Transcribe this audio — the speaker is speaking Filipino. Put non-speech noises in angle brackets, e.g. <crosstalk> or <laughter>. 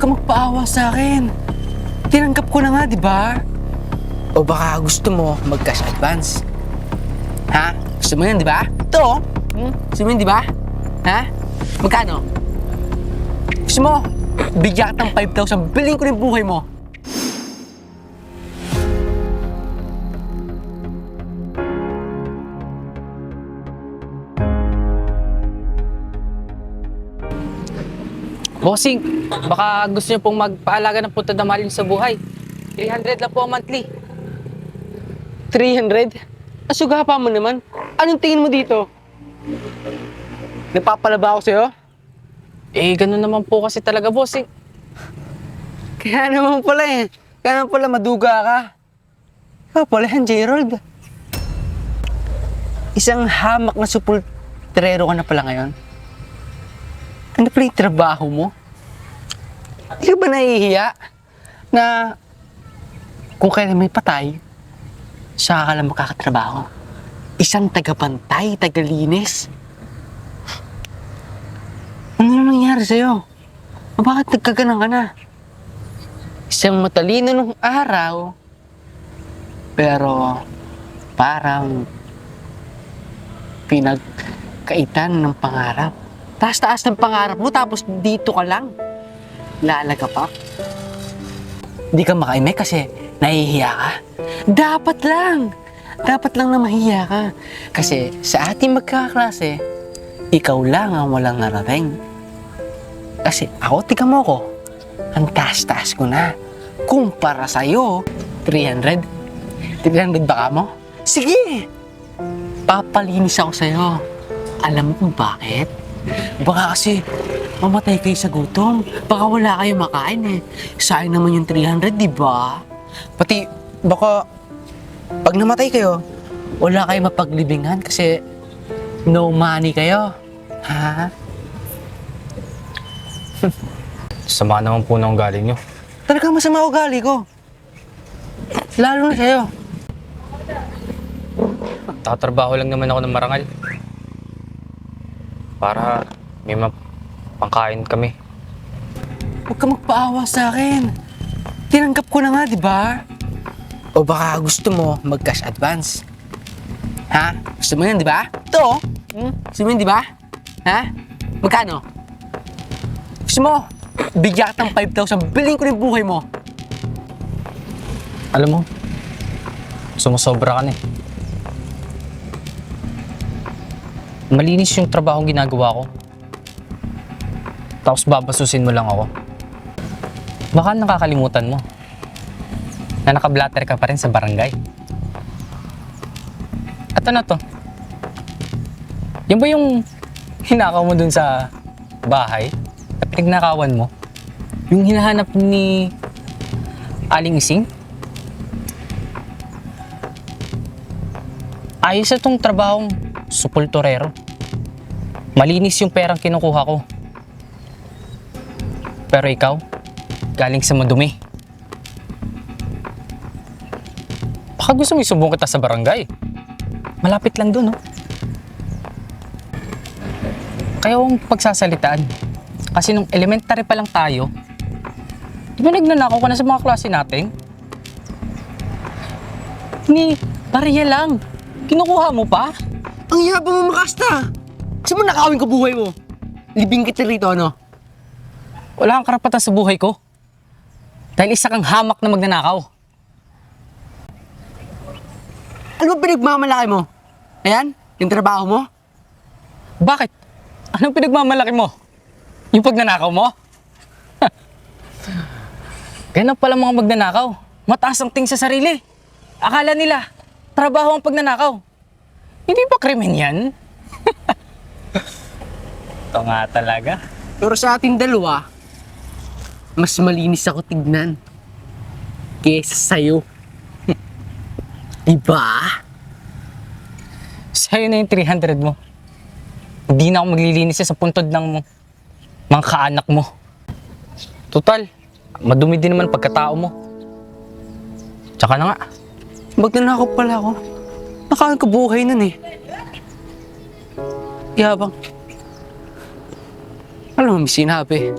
ka magpaawa sa akin. Tinanggap ko na nga, di ba? O baka gusto mo mag-cash advance? Ha? Gusto mo yan, di ba? Ito, oh. Hmm? Gusto mo yan, di ba? Ha? Magkano? Gusto mo? Bigyan ng 5,000. Bilhin ko na buhay mo. Bossing, baka gusto niyo pong magpaalaga ng punta na malin sa buhay. 300 lang po monthly. 300? Asuga pa mo naman. Anong tingin mo dito? Napapalaba ako sa'yo? Eh, ganun naman po kasi talaga, bossing. Kaya naman pala eh. Kaya naman pala maduga ka. Kaya pala yan, Gerald. Isang hamak na supultrero ka na pala ngayon. Ano pala yung trabaho mo? Hindi ka ba nahihiya na kung kailan may patay, saka ka lang makakatrabaho? Isang tagapantay, tagalinis. Ano na nangyari sa'yo? Bakit nagkaganan ka na? Isang matalino nung araw, pero parang pinagkaitan ng pangarap. Taas-taas ng pangarap mo, tapos dito ka lang. Lalaga pa. Hindi ka makaimay kasi nahihiya ka. Dapat lang. Dapat lang na mahiya ka. Kasi sa ating magkakaklase, ikaw lang ang walang narating. Kasi ako, tika mo ko, ang taas-taas ko na. Kumpara sa'yo, 300. 300 baka mo? Sige! Papalinis ako sa'yo. Alam mo kung bakit? Baka kasi mamatay kayo sa gutom. Baka wala kayo makain eh. Sayang naman yung 300, di ba? Pati, baka pag namatay kayo, wala kayo mapaglibingan kasi no money kayo. Ha? <laughs> Sama naman po ng galing nyo. Talagang masama ugali ko. Lalo na sa'yo. Tatrabaho lang naman ako ng marangal. Para may mapangkain kami. Huwag ka magpaawa sa akin. Tinanggap ko na nga, di ba? O baka gusto mo mag-cash advance. Ha? Gusto mo yan, di ba? Ito, oh. Hmm? Gusto mo yan, di ba? Ha? Magkano? Gusto mo? Bigyan ka ng 5,000. Bilhin ko na yung buhay mo. Alam mo, sumusobra ka na eh. Malinis yung trabaho ginagawa ko. Tapos babasusin mo lang ako. Baka nakakalimutan mo na nakablatter ka pa rin sa barangay. At ano to? Yan ba yung hinakaw mo dun sa bahay? At pinagnakawan mo? Yung hinahanap ni Aling Ising? Ayos na tong trabahong supulturero. Malinis yung perang kinukuha ko. Pero ikaw, galing sa madumi. Baka gusto mo isubong kita sa barangay. Malapit lang dun, oh. Kaya huwag pagsasalitaan. Kasi nung elementary pa lang tayo, di ba nagnanakaw ka na sa mga klase natin? Ni, bariya lang. Kinukuha mo pa? Ang yabang mo makasta. Gusto mo nakawin ko buhay mo? Libing kita rito, ano? Wala kang karapatan sa buhay ko. Dahil isa kang hamak na magnanakaw. Ano ba pinagmamalaki mo? Ayan? Yung trabaho mo? Bakit? Anong pinagmamalaki mo? Yung pagnanakaw mo? Ganun pala mga magnanakaw. Mataas ang ting sa sarili. Akala nila, trabaho ang pagnanakaw. Hindi ba krimen yan? <laughs> Ito nga talaga. Pero sa ating dalawa, mas malinis ako tignan kesa sa'yo. <laughs> diba? Sa'yo na yung 300 mo. Hindi na ako maglilinis sa puntod ng mga kaanak mo. Total, madumi din naman pagkatao mo. Tsaka na nga, Magnanakaw pala ako. Nakain ko buhay nun eh. Yabang. Alam mo, may sinabi.